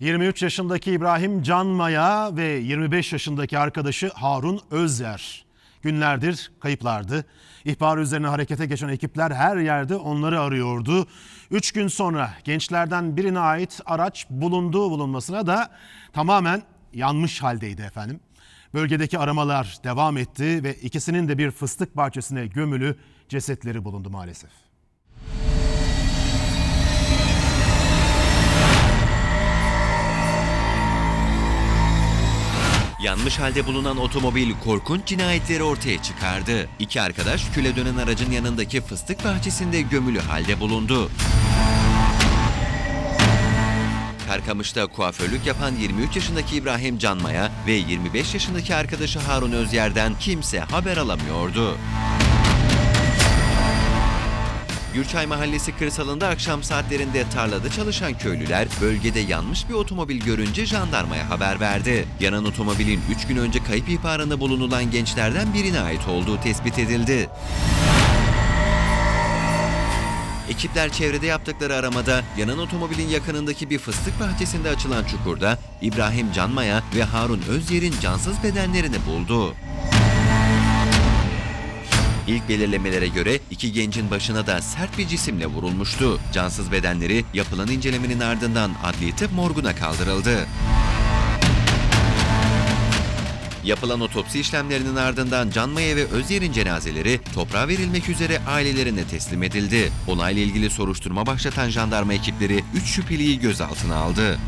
23 yaşındaki İbrahim Canmaya ve 25 yaşındaki arkadaşı Harun Özyer günlerdir kayıplardı. İhbar üzerine harekete geçen ekipler her yerde onları arıyordu. Üç gün sonra gençlerden birine ait araç bulunduğu bulunmasına da tamamen yanmış haldeydi efendim. Bölgedeki aramalar devam etti ve ikisinin de bir fıstık bahçesine gömülü cesetleri bulundu maalesef. Yanmış halde bulunan otomobil korkunç cinayetleri ortaya çıkardı. İki arkadaş küle dönen aracın yanındaki fıstık bahçesinde gömülü halde bulundu. Karkamış'ta kuaförlük yapan 23 yaşındaki İbrahim Canmaya ve 25 yaşındaki arkadaşı Harun Özyer'den kimse haber alamıyordu. Gürçay Mahallesi kırsalında akşam saatlerinde tarlada çalışan köylüler bölgede yanmış bir otomobil görünce jandarmaya haber verdi. Yanan otomobilin 3 gün önce kayıp ihbarında bulunulan gençlerden birine ait olduğu tespit edildi. Ekipler çevrede yaptıkları aramada yanan otomobilin yakınındaki bir fıstık bahçesinde açılan çukurda İbrahim Canmaya ve Harun Özyer'in cansız bedenlerini buldu. İlk belirlemelere göre iki gencin başına da sert bir cisimle vurulmuştu. Cansız bedenleri yapılan incelemenin ardından adli tıp morguna kaldırıldı. Yapılan otopsi işlemlerinin ardından Canmaya ve Özyer'in cenazeleri toprağa verilmek üzere ailelerine teslim edildi. Olayla ilgili soruşturma başlatan jandarma ekipleri 3 şüpheliyi gözaltına aldı.